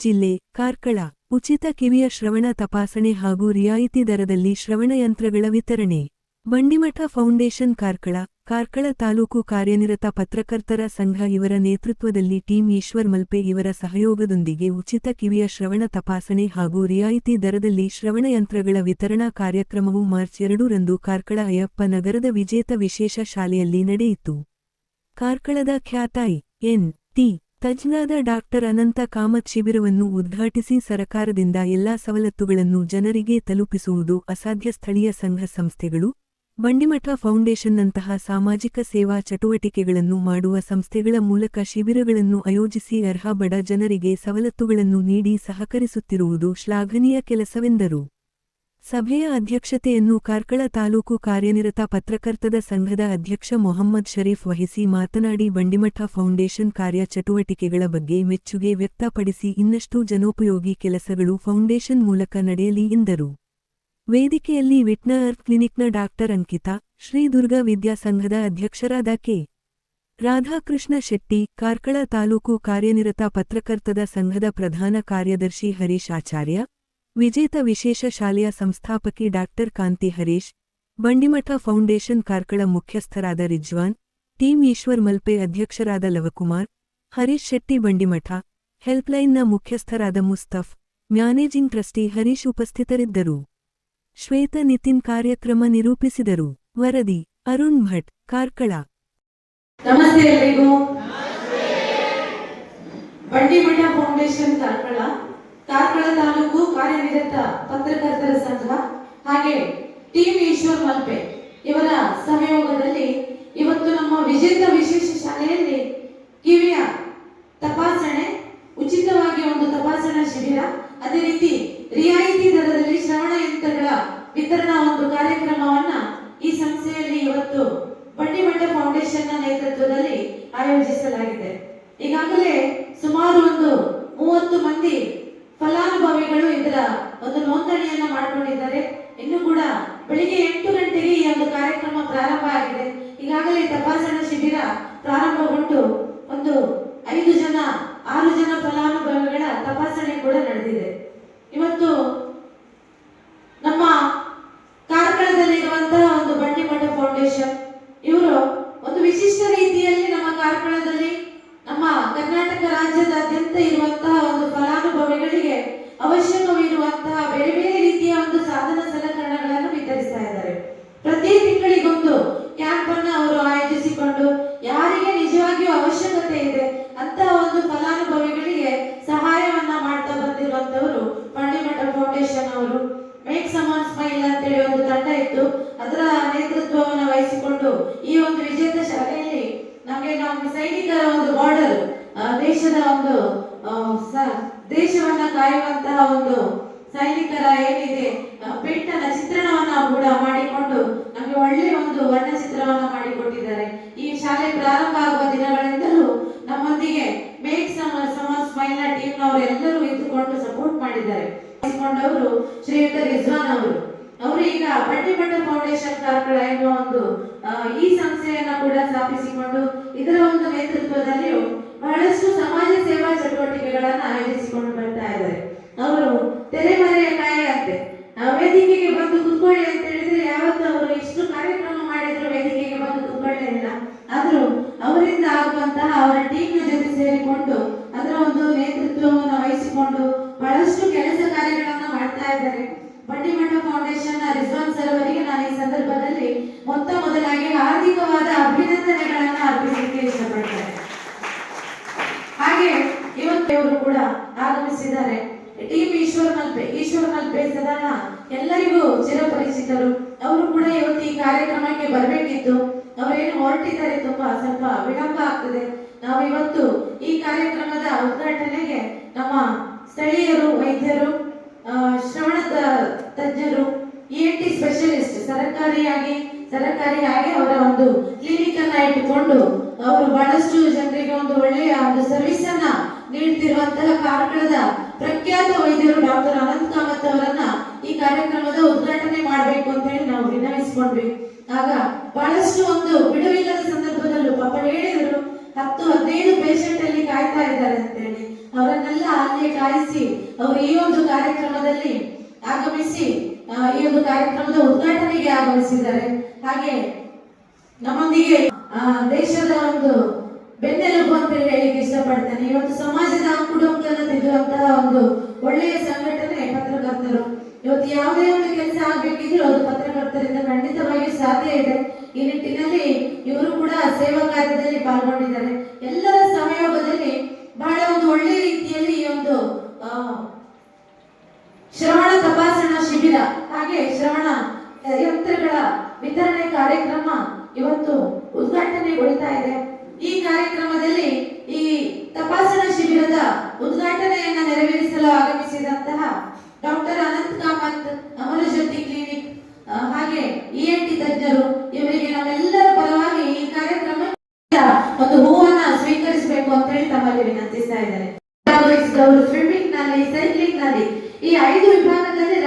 ಜಿಲ್ಲೆ, ಕಾರ್ಕಳ, ಉಚಿತ ಕಿವಿಯ ಶ್ರವಣ ತಪಾಸಣೆ ಹಾಗೂ ರಿಯಾಯಿತಿ ದರದಲ್ಲಿ ಶ್ರವಣಯಂತ್ರಗಳ ವಿತರಣೆ. ಬಂಡಿಮಠ ಫೌಂಡೇಶನ್ ಕಾರ್ಕಳ ಕಾರ್ಕಳ ತಾಲೂಕು ಕಾರ್ಯನಿರತ ಪತ್ರಕರ್ತರ ಸಂಘ ಇವರ ನೇತೃತ್ವದಲ್ಲಿ ಟೀಂ ಈಶ್ವರ್ ಮಲ್ಪೆ ಇವರ ಸಹಯೋಗದೊಂದಿಗೆ ಉಚಿತ ಕಿವಿಯ ಶ್ರವಣ ತಪಾಸಣೆ ಹಾಗೂ ರಿಯಾಯಿತಿ ದರದಲ್ಲಿ ಶ್ರವಣಯಂತ್ರಗಳ ವಿತರಣಾ ಕಾರ್ಯಕ್ರಮವು ಮಾರ್ಚ್ ಎರಡರಂದು ಕಾರ್ಕಳ ಅಯ್ಯಪ್ಪ ನಗರದ ವಿಜೇತ ವಿಶೇಷ ಶಾಲೆಯಲ್ಲಿ ನಡೆಯಿತು. ಕಾರ್ಕಳದ ಖ್ಯಾತಾಯಿ ಎನ್ ಟಿ ತಜ್ಞಾದ ಡಾಕ್ಟರ್ ಅನಂತ ಕಾಮತ್ ಶಿಬಿರವನ್ನು ಉದ್ಘಾಟಿಸಿ ಸರಕಾರದಿಂದ ಎಲ್ಲಾ ಸವಲತ್ತುಗಳನ್ನು ಜನರಿಗೆ ತಲುಪಿಸುವುದು ಅಸಾಧ್ಯ ಸ್ಥಳೀಯ ಸಂಘ ಸಂಸ್ಥೆಗಳು, ಬಂಡಿಮಠ ಫೌಂಡೇಶನ್ನಂತಹ ಸಾಮಾಜಿಕ ಸೇವಾ ಚಟುವಟಿಕೆಗಳನ್ನು ಮಾಡುವ ಸಂಸ್ಥೆಗಳ ಮೂಲಕ ಶಿಬಿರಗಳನ್ನು ಆಯೋಜಿಸಿ ಅರ್ಹ ಬಡ ಜನರಿಗೆ ಸವಲತ್ತುಗಳನ್ನು ನೀಡಿ ಸಹಕರಿಸುತ್ತಿರುವುದು ಶ್ಲಾಘನೀಯ ಕೆಲಸವೆಂದರು. ಸಭೆಯ ಅಧ್ಯಕ್ಷತೆಯನ್ನು ಕಾರ್ಕಳ ತಾಲೂಕು ಕಾರ್ಯನಿರತ ಪತ್ರಕರ್ತದ ಸಂಘದ ಅಧ್ಯಕ್ಷ ಮೊಹಮ್ಮದ್ ಷರೀಫ್ ವಹಿಸಿ ಮಾತನಾಡಿ, ಬಂಡಿಮಠ ಫೌಂಡೇಶನ್ ಕಾರ್ಯ ಚಟುವಟಿಕೆಗಳ ಬಗ್ಗೆ ಮೆಚ್ಚುಗೆ ವ್ಯಕ್ತಪಡಿಸಿ ಇನ್ನಷ್ಟು ಜನೋಪಯೋಗಿ ಕೆಲಸಗಳು ಫೌಂಡೇಶನ್ ಮೂಲಕ ನಡೆಯಲಿ ಎಂದರು. ವೇದಿಕೆಯಲ್ಲಿ ವಿಟ್ನ ಅರ್ತ್ ಕ್ಲಿನಿಕ್ನ ಡಾಕ್ಟರ್ ಅಂಕಿತಾ ಶ್ರೀ ದುರ್ಗಾ ವಿದ್ಯಾಸಂಘದ ಅಧ್ಯಕ್ಷರಾದ ಕೆ. ರಾಧಾಕೃಷ್ಣ ಶೆಟ್ಟಿ, ಕಾರ್ಕಳ ತಾಲೂಕು ಕಾರ್ಯನಿರತ ಪತ್ರಕರ್ತದ ಸಂಘದ ಪ್ರಧಾನ ಕಾರ್ಯದರ್ಶಿ ಹರೀಶ್ ಆಚಾರ್ಯ ವಿಜೇತ ವಿಶೇಷ ಶಾಲೆಯ ಸಂಸ್ಥಾಪಕಿ ಡಾಕ್ಟರ್ ಕಾಂತಿ ಹರೀಶ್, ಬಂಡಿಮಠ ಫೌಂಡೇಶನ್ ಕಾರ್ಕಳ ಮುಖ್ಯಸ್ಥರಾದ ರಿಜ್ವಾನ್, ಟೀಂ ಈಶ್ವರ್ ಮಲ್ಪೆ ಅಧ್ಯಕ್ಷರಾದ ಲವಕುಮಾರ್, ಹರೀಶ್ ಶೆಟ್ಟಿ ಬಂಡಿಮಠ, ಹೆಲ್ಪ್ಲೈನ್ನ ಮುಖ್ಯಸ್ಥರಾದ ಮುಸ್ತಫ್, ಮ್ಯಾನೇಜಿಂಗ್ ಟ್ರಸ್ಟಿ ಹರೀಶ್ ಉಪಸ್ಥಿತರಿದ್ದರು. ಶ್ವೇತ ನಿತಿನ್ ಕಾರ್ಯಕ್ರಮ ನಿರೂಪಿಸಿದರು. ವರದಿ, ಅರುಣ್ ಭಟ್, ಕಾರ್ಕಳ. ನಮಸ್ತೆ ಬಂಡಿಮಠ ಫೌಂಡೇಶನ್ ಕಾರ್ಕಳ ಕಾರ್ಕಳ ತಾಲೂಕು ಕಾರ್ಯನಿರತ ಪತ್ರಕರ್ತರ ಸಂಘ. ಹಾಗೆ ಟಿವಿ ಈಶ್ವರ್ ಮಲ್ಪೆ ಇವರ ಸಹಯೋಗದಲ್ಲಿ ಇವತ್ತು ನಮ್ಮ ವಿಜೇತ ವಿಶೇಷ ಶಾಲೆಯಲ್ಲಿ ಕಿವಿಯ ತಪಾಸಣೆ ಉಚಿತವಾಗಿ ಒಂದು ತಪಾಸಣಾ ಶಿಬಿರ ಅದೇ ರೀತಿ ರಿಯಾಯಿತಿ ದರದಲ್ಲಿ ಶ್ರವಣ ಯಂತ್ರಗಳ ವಿತರಣಾ ಒಂದು ಕಾರ್ಯಕ್ರಮವನ್ನ ಈ ಸಂಸ್ಥೆಯಲ್ಲಿ ಇವತ್ತು ಬಂಡಿಮಠ ಫೌಂಡೇಶನ್ನ ನೇತೃತ್ವದಲ್ಲಿ ಆಯೋಜಿಸಲಾಗಿದೆ ಈಗಾಗಲೇ ಸುಮಾರು ಒಂದು ಮೂವತ್ತು ಮಂದಿ ಫಲಾನುಭವಿಗಳು ಇದರ ಒಂದು ನೋಂದಣಿಯನ್ನ ಮಾಡಿಕೊಂಡಿದ್ದಾರೆ ಇನ್ನು ಕೂಡ ಬೆಳಿಗ್ಗೆ ಎಂಟು ಗಂಟೆಗೆ ಈ ಒಂದು ಕಾರ್ಯಕ್ರಮ ಪ್ರಾರಂಭ ಆಗಿದೆ ಈಗಾಗಲೇ ತಪಾಸಣಾ ಶಿಬಿರ ಪ್ರಾರಂಭಗೊಂಡು ಒಂದು ಐದು ಜನ ಆರು ಜನ ಫಲಾನುಭವಿಗಳ ತಪಾಸಣೆ ಕೂಡ ನಡೆದಿದೆ ಇವತ್ತು ನಮ್ಮ ಕಾರ್ಕಳದಲ್ಲಿರುವಂತಹ ಒಂದು ಬಂಡಿಮಠ ಫೌಂಡೇಶನ್ ಇವರು ಒಂದು ವಿಶಿಷ್ಟ ರೀತಿಯಲ್ಲಿ ನಮ್ಮ ಕಾರ್ಕಳದಲ್ಲಿ ನಮ್ಮ ಕರ್ನಾಟಕ ರಾಜ್ಯದಾದ್ಯಂತ ಇರುವಂತಹ ಒಂದು ಫಲಾನುಭವಿಗಳಿಗೆ ಅವಶ್ಯಕವಿರುವಂತಹ ಬೇರೆ ಬೇರೆ ರೀತಿಯ ಒಂದು ಸಾಧನ ಸಲಕರಣೆಗಳನ್ನು ವಿತರಿಸ್ತಾ ಇದ್ದಾರೆ ಪ್ರತಿ ತಿಂಗಳಿಗೊಂದು ಕ್ಯಾಂಪ್ ಅನ್ನ ಅವರು ಆಯೋಜಿಸಿಕೊಂಡು ಯಾರಿಗೆ ನಿಜವಾಗಿಯೂ ಅವಶ್ಯಕತೆ ಇದೆ ಅಂತಹ ಒಂದು ಫಲಾನುಭವಿಗಳಿಗೆ ಸಹಾಯವನ್ನ ಮಾಡ್ತಾ ಬಂದಿರುವಂತವರು ಬಂಡಿಮಠ ಫೌಂಡೇಶನ್ ಅವರು ಮೇಕ್ ಸಮಾನ್ ಸ್ಮೈಲ್ ಅಂತೇಳಿ ಒಂದು ತಂಡ ಇತ್ತು ಅದರ ನೇತೃತ್ವವನ್ನು ವಹಿಸಿಕೊಂಡು ಈ ಒಂದು ವಿಜೇತ ಶಾಲೆಯಲ್ಲಿ ನಮಗೆ ನಮ್ಮ ಸೈನಿಕರ ಒಂದು ಬಾರ್ಡರ್ ದೇಶದ ಒಂದು ಆ, ಸ- ದೇಶವನ್ನ ಕಾಯುವಂತಹ ಒಂದು ಸೈನಿಕರ ಏನಿದೆ ಆ, ಪೆಟ್ಟನ ಚಿತ್ರಣವನ್ನ ಕೂಡ ಮಾಡಿಕೊಂಡು ನಮಗೆ ಒಳ್ಳೆ ಒಂದು ವರ್ಣಚಿತ್ರವನ್ನ ಮಾಡಿಕೊಟ್ಟಿದ್ದಾರೆ ಈ ಶಾಲೆ ಪ್ರಾರಂಭ ಆಗುವ ದಿನಗಳಿಂದಲೂ ನಮ್ಮೊಂದಿಗೆ ಮೇಕ್ ಸಮ ಸ್ಮೈಲ್ನ ಟೀಮ್ ನವರು ಎಲ್ಲರೂ ಇದ್ದುಕೊಂಡು ಸಪೋರ್ಟ್ ಮಾಡಿದ್ದಾರೆ. ವಹಿಸಿಕೊಂಡವರು ಶ್ರೀಯುತ ರಿಜ್ವಾನ್ ಅವರು. ಅವರು ಈಗ ಬಂಡಿಮಠ ಫೌಂಡೇಶನ್ ಕಾರ್ಕಳ ಎನ್ನುವ ಒಂದು ಈ ಸಂಸ್ಥೆಯನ್ನ ಕೂಡ ಸ್ಥಾಪಿಸಿಕೊಂಡು ಇದರ ಒಂದು ನೇತೃತ್ವದಲ್ಲಿಯೂ ಬಹಳಷ್ಟು ಸಮಾಜ ಸೇವಾ ಚಟುವಟಿಕೆಗಳನ್ನ ಆಯೋಜಿಸಿಕೊಂಡು ಬರ್ತಾ ಇದ್ದಾರೆ. ಅವರು ತೆರೆಮರೆಯ ಕಾಯಿಯಂತೆ ಆ, ವೇದಿಕೆಗೆ ಬಂದು ಕುತ್ಕೊಳ್ಳಿ ಅಂತ ಹೇಳಿದ್ರೆ ಯಾವತ್ತು ಅವರು ಇಷ್ಟು ಕಾರ್ಯಕ್ರಮ ಮಾಡಿದ್ರು ವೇದಿಕೆಗೆ ಬಂದು ಕುತ್ಕೊಳ್ಳಲಿಲ್ಲ ಆದರೂ ಅವರಿಂದ ಆಗುವಂತಹ ಅವರ ಟೀಮ್ ಜೊತೆ ಸೇರಿಕೊಂಡು ಅದರ ಒಂದು ನೇತೃತ್ವವನ್ನು ವಹಿಸಿಕೊಂಡು ಬಹಳಷ್ಟು ಕೆಲಸ ಕಾರ್ಯಗಳನ್ನು ಮಾಡ್ತಾ ಇದ್ದಾರೆ. ಬಂಡಿಮಠ ಫೌಂಡೇಶನ್ ರಿಸ್ವಾನ್ ಸರ್ ಅವರಿಗೆ ನಾನು ಈ ಸಂದರ್ಭದಲ್ಲಿ ಮೊತ್ತ ಮೊದಲಾಗಿ ಹಾರ್ದಿಕವಾದ ಅಭಿನಂದನೆಗಳನ್ನು ಅರ್ಪಿಸಲಿಕ್ಕೆ ಇಷ್ಟಪಡ್ತಾರೆ ಹಾಗೆ ಇವತ್ತು ಇವರು ಕೂಡ ಆಗಮಿಸಿದ್ದಾರೆ. ಟೀಮ್ ಈಶ್ವರ್ ಮಲ್ಪೆ ಈಶ್ವರ್ ಮಲ್ಪೆ ಸದಾನ ಎಲ್ಲರಿಗೂ ಚಿರಪರಿಚಿತರು. ಅವರು ಕೂಡ ಇವತ್ತು ಈ ಕಾರ್ಯಕ್ರಮಕ್ಕೆ ಬರಬೇಕಿತ್ತು. ಅವರೇನು ಹೊರಟಿದ್ದಾರೆ, ತುಂಬಾ ಸ್ವಲ್ಪ ವಿಳಂಬ ಆಗ್ತದೆ. ನಾವು ಇವತ್ತು ಈ ಕಾರ್ಯಕ್ರಮದ ಉದ್ಘಾಟನೆಗೆ ನಮ್ಮ ಸ್ಥಳೀಯರು ವೈದ್ಯರು ಆ, ಶ್ರವಣ ತ- ತಜ್ಞರು ಇ ಟಿ ಸ್ಪೆಷಲಿಸ್ಟ್ ಸರಕಾರಿಯಾಗಿ ಸರಕಾರಿಯಾಗಿ ಅವರ ಒಂದು ಕ್ಲಿನಿಕ್ ಅನ್ನ ಇಟ್ಟುಕೊಂಡು ಅವರು ಬಹಳಷ್ಟು ಜನರಿಗೆ ಒಂದು ಒಳ್ಳೆಯ ಒಂದು ಸರ್ವಿಸ್ ಅನ್ನ ನೀಡುತ್ತಿರುವಂತಹ ಕಾರ್ಕಳದ ಪ್ರಖ್ಯಾತ ವೈದ್ಯರು ಡಾಕ್ಟರ್ ಅನಂತ್ ಕಾಮತ್ ಅವರನ್ನ ಈ ಕಾರ್ಯಕ್ರಮದ ಉದ್ಘಾಟನೆ ಮಾಡಬೇಕು ಅಂತ ಹೇಳಿ ನಾವು ವಿನವಿಸಿಕೊಂಡ್ವಿ ಆಗ ಬಹಳಷ್ಟು ಒಂದು ಬಿಡುವಿಲ್ಲದ ಸಂದರ್ಭದಲ್ಲೂ ಪಾಪ ಹೇಳಿದ್ರು. ಹತ್ತು ಹದಿನೈದು ಪೇಷಂಟ್ ಅಲ್ಲಿ ಕಾಯ್ತಾ ಇದ್ದಾರೆ ಅಂತ ಹೇಳಿ ಅವರನ್ನೆಲ್ಲ ಅಲ್ಲಿ ಕಾಯಿಸಿ ಅವರು ಈ ಒಂದು ಕಾರ್ಯಕ್ರಮದಲ್ಲಿ ಆಗಮಿಸಿ ಈ ಒಂದು ಕಾರ್ಯಕ್ರಮದ ಉದ್ಘಾಟನೆಗೆ ಆಗಮಿಸಿದ್ದಾರೆ. ಹಾಗೆ ನಮ್ಮೊಂದಿಗೆ ದೇಶದ ಒಂದು ಬೆನ್ನೆಲುಬು ಅಂತ ಹೇಳಿಕ್ಕೆ ಇಷ್ಟಪಡ್ತೇನೆ. ಇವತ್ತು ಸಮಾಜದ ಕುಟುಂಬದಲ್ಲಿ ತಿದ್ದುವಂತಹ ಒಂದು ಒಳ್ಳೆಯ ಸಂಘಟನೆ ಪತ್ರಕರ್ತರು. ಇವತ್ತು ಯಾವುದೇ ಒಂದು ಕೆಲಸ ಆಗಬೇಕಿದ್ರೂ ಅದು ಪತ್ರಕರ್ತರಿಂದ ಖಂಡಿತವಾಗಿಯೂ ಸಾಧ್ಯ ಇದೆ. ಈ ನಿಟ್ಟಿನಲ್ಲಿ ಇವರು ಕೂಡ ಸೇವಾ ಕಾರ್ಯದಲ್ಲಿ ಪಾಲ್ಗೊಂಡಿದ್ದಾರೆ. ಎಲ್ಲರ ಸಹಯೋಗದಲ್ಲಿ ಬಹಳ ಒಂದು ಒಳ್ಳೆ ರೀತಿಯಲ್ಲಿ ಈ ಒಂದು ಶ್ರವಣ ತಪಾಸಣಾ ಶಿಬಿರ ಹಾಗೆ ಶ್ರವಣ ಯಂತ್ರಗಳ ವಿತರಣೆ ಕಾರ್ಯಕ್ರಮ ಇವತ್ತು ಉದ್ಘಾಟನೆಗೊಳಿತಾ ಇದೆ. ಈ ಕಾರ್ಯಕ್ರಮದಲ್ಲಿ ಈ ತಪಾಸಣಾ ಶಿಬಿರದ ಉದ್ಘಾಟನೆಯನ್ನ ನೆರವೇರಿಸಲು ಆಗಮಿಸಿದಂತಹ ಡಾಕ್ಟರ್ ಅನಂತ್ ಕಾಮತ್ ಅಮರ ಜ್ಯೋತಿ ಕ್ಲಿನಿಕ್ ಹಾಗೆ ಇ ಎನ್ ಟಿ ತಜ್ಞರು ಇವರಿಗೆ ನಾವೆಲ್ಲರ ಪರವಾಗಿ ಈ ಕಾರ್ಯಕ್ರಮ ಒಂದು ಹೂವನ್ನ ಸ್ವೀಕರಿಸಬೇಕು ಅಂತ ಹೇಳಿ ತಮ್ಮಲ್ಲಿ ವಿನಂತಿಸ್ತಾ ಇದ್ದಾರೆ. ಸ್ವಿಮ್ಮಿಂಗ್ನಲ್ಲಿ ಸೈಕ್ಲಿಂಗ್ನಲ್ಲಿ ಈ ಐದು ವಿಭಾಗದಲ್ಲಿ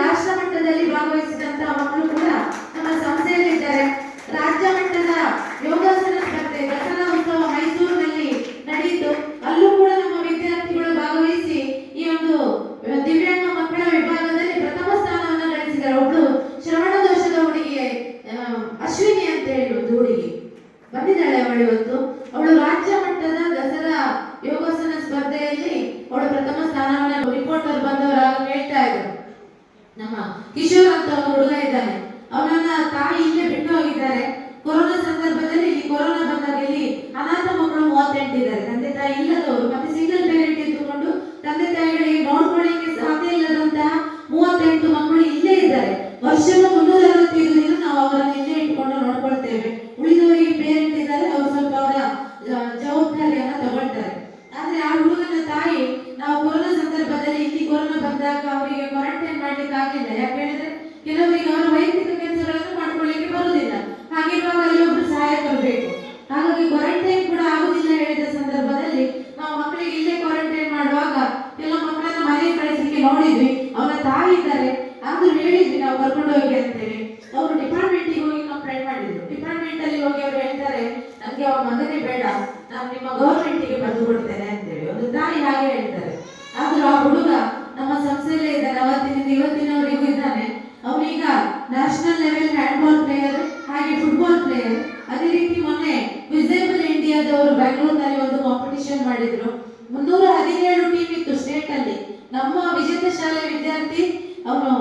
ಅವನು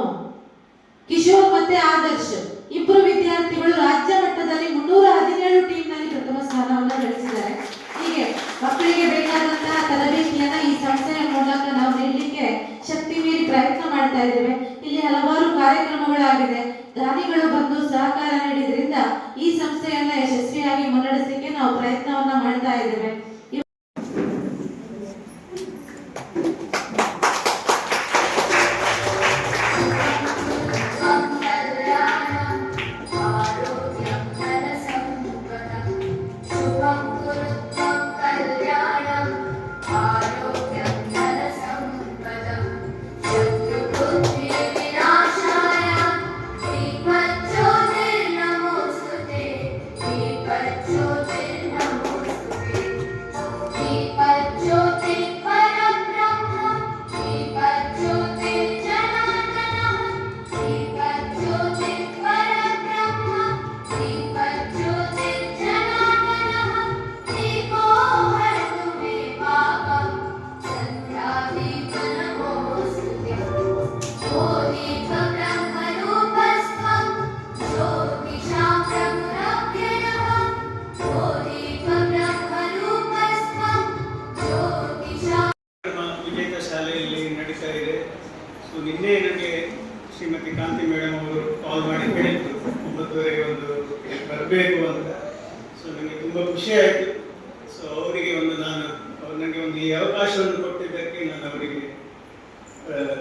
ಕಿಶೋರ್ ಮತ್ತೆ ಆದರ್ಶ್ ಇಬ್ಬರು ವಿದ್ಯಾರ್ಥಿಗಳು ರಾಜ್ಯ ಮಟ್ಟದಲ್ಲಿ ಮುನ್ನೂರ ಹದಿನೇಳು ಟೀಮ್ನಲ್ಲಿ ಪ್ರಥಮ ಸ್ಥಾನವನ್ನು ಗಳಿಸಿದ್ದಾರೆ. ಹೀಗೆ ಮಕ್ಕಳಿಗೆ ಬೇಕಾದಂತಹ ತರಬೇತಿಯನ್ನ ಈ ಸಂಸ್ಥೆಯ ಮೂಲಕ ನಾವು ನೀಡಲಿಕ್ಕೆ ಶಕ್ತಿ ಮೀರಿ ಪ್ರಯತ್ನ ಮಾಡ್ತಾ ಇದ್ದೇವೆ. ಇಲ್ಲಿ ಹಲವಾರು ಕಾರ್ಯಕ್ರಮಗಳಾಗಿದೆ. ದಾನಿಗಳು ಬಂದು ಸಹಕಾರ ನೀಡಿದ್ರಿಂದ ಈ ಸಂಸ್ಥೆಯನ್ನ ಯಶಸ್ವಿಯಾಗಿ ಮುನ್ನಡೆಸಲಿಕ್ಕೆ ನಾವು ಪ್ರಯತ್ನವನ್ನ ಮಾಡ್ತಾ ಇದ್ದೇವೆ.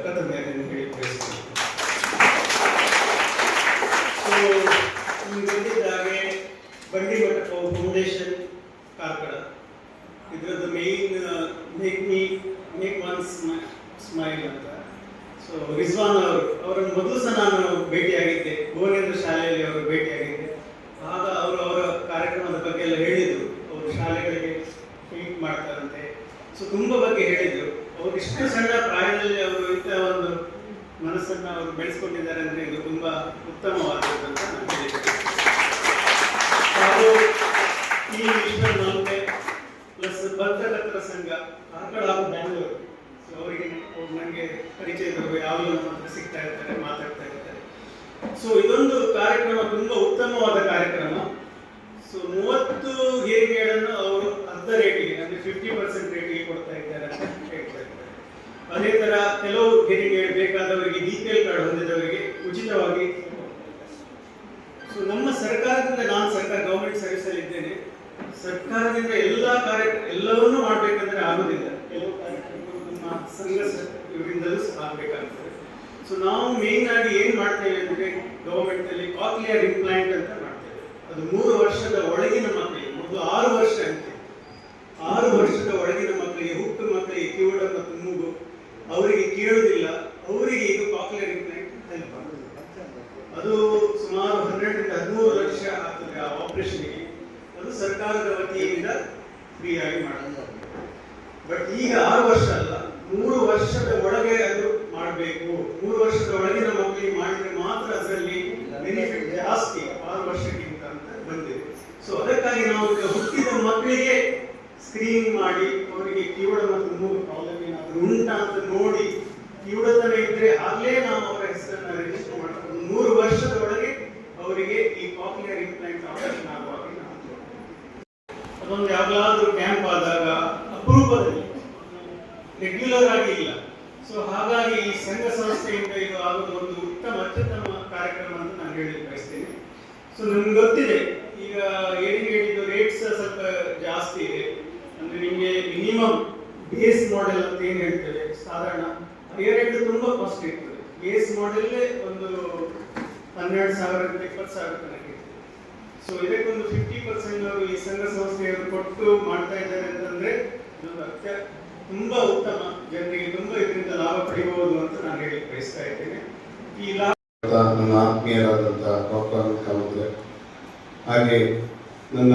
பெற்ற நேரங்களில் பேசுகிறேன் ಬಿ ಪಿ ಕಾರ್ಡ್ ಹೊಂದಿದವರಿಗೆ ಉಚಿತವಾಗಿ. ಸೊ ನಮ್ಮ ಸರ್ಕಾರದಿಂದ ನಾನು ಸರ್ಕಾರ ಗೌರ್ಮೆಂಟ್ ಸರ್ವಿಸ್ ಅಲ್ಲಿ ಇದ್ದೇನೆ. ಸರ್ಕಾರದಿಂದ ಎಲ್ಲ ಕಾರ್ಯ, ಎಲ್ಲವನ್ನೂ ಮಾಡಬೇಕಂದ್ರೆ ಆಗುದಿಲ್ಲ. ಕೆಲವು ನಮ್ಮ ಇವರಿಂದಲೂ ಸೊ ನಾವು ಮೇನ್ ಆಗಿ ಏನ್ ಮಾಡ್ತೇವೆ ಅಂದ್ರೆ ಗವರ್ಮೆಂಟ್ ಅಲ್ಲಿ ಕಾಕ್ಲಿಯರ್ ಇಂಪ್ಲಾಂಟ್ ಅಂತ ಮಾಡ್ತೇವೆ. ಅದು ಮೂರು ವರ್ಷದ ಒಳಗಿನ ಮಕ್ಕಳಿಗೆ ಮೊದಲು ಆರು ವರ್ಷ ಅಂತೆ. ಆರು ವರ್ಷದ ಒಳಗಿನ ಮಕ್ಕಳಿಗೆ ಹುಟ್ಟು ಮಕ್ಕಳಿಗೆ ಕಿವುಡ ಮತ್ತು ಮೂಗು, ಅವರಿಗೆ ಕೇಳುವುದಿಲ್ಲ. ಅವರಿಗೆ ಇದು ಕಾಕ್ಲಿಯರ್ ಇಂಪ್ಲಾಂಟ್ ಹೆಲ್ಪ್ ಅದು ಸುಮಾರು ಹನ್ನೆರಡರಿಂದ ಹದಿಮೂರು ಲಕ್ಷ ಆಗ್ತದೆ ಆ ಆಪರೇಷನ್ಗೆ ಅದು ಸರ್ಕಾರದ ವತಿಯಿಂದ ಫ್ರೀ ಆಗಿ ಬಟ್ ಈಗ ಆರು ವರ್ಷ ಅಲ್ಲ, ಮೂರು ವರ್ಷದ ಒಳಗೆ ಅದು ಮಾಡಬೇಕು. ಮೂರು ವರ್ಷದ ಒಳಗಿನ ಮಕ್ಕಳಿಗೆ ಮಾಡಿದ್ರೆ ಮಾತ್ರ ಅದರಲ್ಲಿ ಬೆನಿಫಿಟ್ ಜಾಸ್ತಿ ಆರು ವರ್ಷಕ್ಕಿಂತ ಅಂತ ಬಂದಿದೆ. ಸೊ ಅದಕ್ಕಾಗಿ ನಾವು ಹುಟ್ಟಿದ ಮಕ್ಕಳಿಗೆ ಸ್ಕ್ರೀನ್ ಮಾಡಿ, ಅವರಿಗೆ ಕೇವಲ ಮತ್ತು ಮೂರು ಪ್ರಾಬ್ಲಮ್ ಏನಾದರೂ ಉಂಟಾ ಅಂತ ನೋಡಿ ಕಿವುಡತನ ಇದ್ರೆ ಆಗ್ಲೇ ನಾವು ಅವರ ಹೆಸರನ್ನ ರಿಜಿಸ್ಟರ್ ಮಾಡ್ಕೊಂಡು ಮೂರು ವರ್ಷದ ಒಳಗೆ ಅವರಿಗೆ ಈ ಕಾಕ್ಲಿಯರ್ ಇಂಪ್ಲಾಂಟ್ ಆಪರೇಷನ್ ಆಗುವಾಗ ನಾವು ಅದೊಂದು ಯಾವಾಗಲಾದ್ರೂ ಕ್ಯಾಂಪ್ ಆದಾಗ ಅಪರೂಪದಲ್ಲಿ. ರೆಗ್ಯುಲರ್ ಆಗಿ ಇಲ್ಲ. ಸೊ ಹಾಗಾಗಿ ಈ ಸಂಘ ಸಂಸ್ಥೆಯಿಂದ ಇದು ಆಗೋದು ಒಂದು ಉತ್ತಮ, ಅತ್ಯುತ್ತಮ ಕಾರ್ಯಕ್ರಮ ಅಂತ ನಾನು ಹೇಳಿ ಬಯಸ್ತೇನೆ. ಸೊ ನಮ್ಗೆ ಗೊತ್ತಿದೆ, ಈಗ ಏಡಿ ಹೇಳಿದ್ದು ರೇಟ್ಸ್ ಸ್ವಲ್ಪ ಜಾಸ್ತಿ ಇದೆ. ಅಂದ್ರೆ ನಿಮಗೆ ಮಿನಿಮಮ್ ಬೇಸ್ ಮಾಡೆಲ್ ಅಂತ ಏನು ಹೇಳ್ತೇವೆ ಸಾಧಾರಣ ರೇಟ್ ತುಂಬಾ ಕಾಸ್ಟ್ ಇರ್ತದೆ. ಬೇಸ್ ಮಾಡೆಲ್ ಒಂದು ಹನ್ನೆರಡು ಸಾವಿರದಿಂದ ಇಪ್ಪತ್ತು ಸಾವಿರ ತನಕ ಸೊ ಇದಕ್ಕೊಂದು ಫಿಫ್ಟಿ ಪರ್ಸೆಂಟ್ ಅವರು ಈ ಸಂಘ ಸಂಸ್ಥೆಯವರು ಕೊಟ್ಟು ಮಾಡ್ತಾ ಇದ್ದಾರೆ ಅಂತಂದ್ರೆ, ಇದೊಂದು ಅತ್ಯ ತುಂಬಾ ಉತ್ತಮ, ಜನರಿಗೆ ತುಂಬಾ ಇದರಿಂದ ಲಾಭ ಪಡೆಯಬಹುದು ಅಂತ ನಾನು ಹೇಳಿ ಬಯಸ್ತಾ ಇದ್ದೇನೆ. ಈ ಲಾಭ ನನ್ನ ಆತ್ಮೀಯರಾದಂಥ ಡಾಕ್ಟರ್ ಕಾಮತ್ರೆ ಹಾಗೆ ನನ್ನ